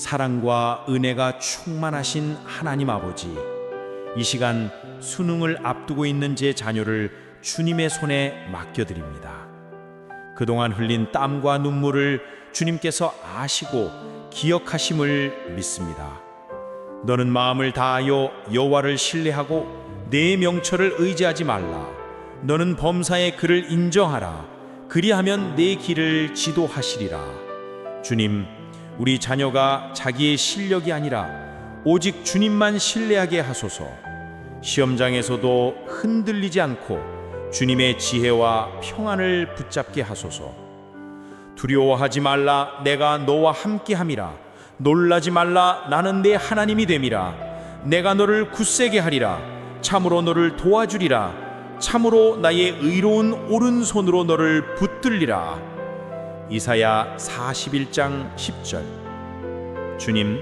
사랑과 은혜가 충만하신 하나님 아버지, 이 시간 수능을 앞두고 있는 제 자녀를 주님의 손에 맡겨드립니다. 그동안 흘린 땀과 눈물을 주님께서 아시고 기억하심을 믿습니다. 너는 마음을 다하여 여호와를 신뢰하고 내 명철을 의지하지 말라. 너는 범사의 그를 인정하라. 그리하면 내 길을 지도하시리라. 주님, 우리 자녀가 자기의 실력이 아니라 오직 주님만 신뢰하게 하소서. 시험장에서도 흔들리지 않고 주님의 지혜와 평안을 붙잡게 하소서. 두려워하지 말라 내가 너와 함께 함이라. 놀라지 말라 나는 내 하나님이 됨이라. 내가 너를 굳세게 하리라. 참으로 너를 도와주리라. 참으로 나의 의로운 오른손으로 너를 붙들리라 이사야 41장 10절 주님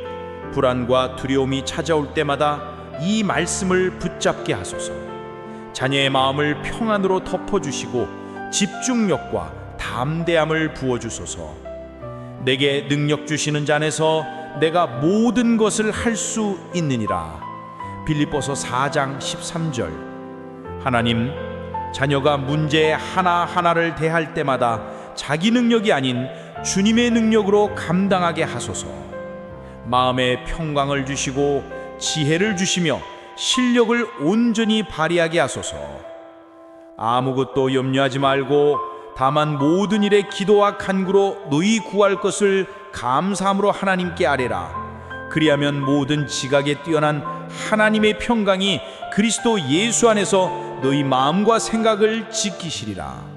불안과 두려움이 찾아올 때마다 이 말씀을 붙잡게 하소서 자녀의 마음을 평안으로 덮어주시고 집중력과 담대함을 부어주소서. 내게 능력 주시는 자 안에서 내가 모든 것을 할 수 있느니라. 빌립보서 4장 13절. 하나님, 자녀가 문제 하나하나를 대할 때마다 자기 능력이 아닌 주님의 능력으로 감당하게 하소서. 마음의 평강을 주시고 지혜를 주시며 실력을 온전히 발휘하게 하소서. 아무것도 염려하지 말고 다만 모든 일에 기도와 간구로 너희 구할 것을 감사함으로 하나님께 아뢰라. 그리하면 모든 지각에 뛰어난 하나님의 평강이 그리스도 예수 안에서 너희 마음과 생각을 지키시리라.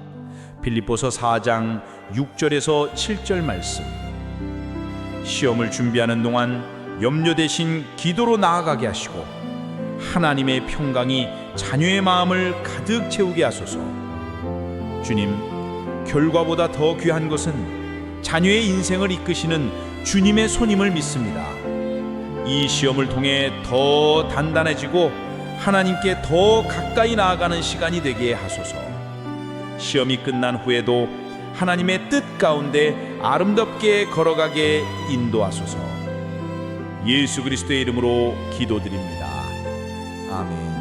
빌립보서 4장 6절에서 7절 말씀. 시험을 준비하는 동안 염려 대신 기도로 나아가게 하시고 하나님의 평강이 자녀의 마음을 가득 채우게 하소서. 주님, 결과보다 더 귀한 것은 자녀의 인생을 이끄시는 주님의 손임을 믿습니다. 이 시험을 통해 더 단단해지고 하나님께 더 가까이 나아가는 시간이 되게 하소서. 시험이 끝난 후에도 하나님의 뜻 가운데 아름답게 걸어가게 인도하소서. 예수 그리스도의 이름으로 기도드립니다. 아멘.